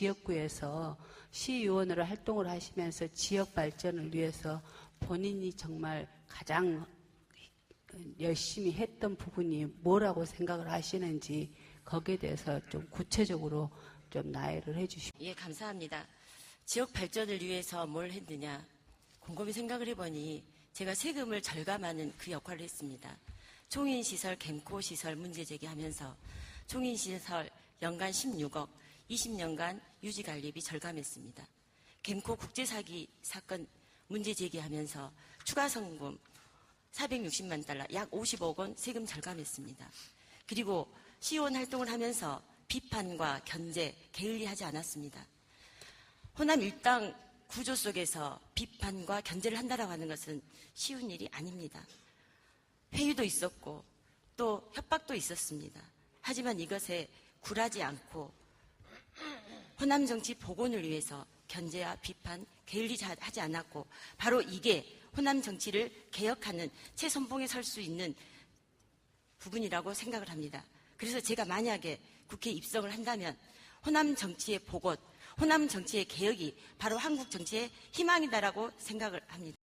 지역구에서 시의원으로 활동을 하시면서 지역 발전을 위해서 본인이 정말 가장 열심히 했던 부분이 뭐라고 생각을 하시는지 거기에 대해서 좀 구체적으로 좀 나열을 해주시고 예, 감사합니다. 지역 발전을 위해서 뭘 했느냐. 곰곰이 생각을 해보니 제가 세금을 절감하는 그 역할을 했습니다. 총인시설, 갬코 시설 문제 제기하면서 총인시설 연간 16억, 20년간 유지 관리비 절감했습니다. 갬코 국제 사기 사건 문제 제기하면서 추가 성금 460만 달러, 약 50억 원 세금 절감했습니다. 그리고 시의원 활동을 하면서 비판과 견제, 게을리하지 않았습니다. 호남 일당 구조 속에서 비판과 견제를 한다라고 하는 것은 쉬운 일이 아닙니다. 회의도 있었고 또 협박도 있었습니다. 하지만 이것에 굴하지 않고 호남 정치 복원을 위해서 견제와 비판, 게을리하지 않았고 바로 이게 호남 정치를 개혁하는 최선봉에 설 수 있는 부분이라고 생각을 합니다. 그래서 제가 만약에 국회에 입성을 한다면 호남 정치의 복원, 호남 정치의 개혁이 바로 한국 정치의 희망이다라고 생각을 합니다.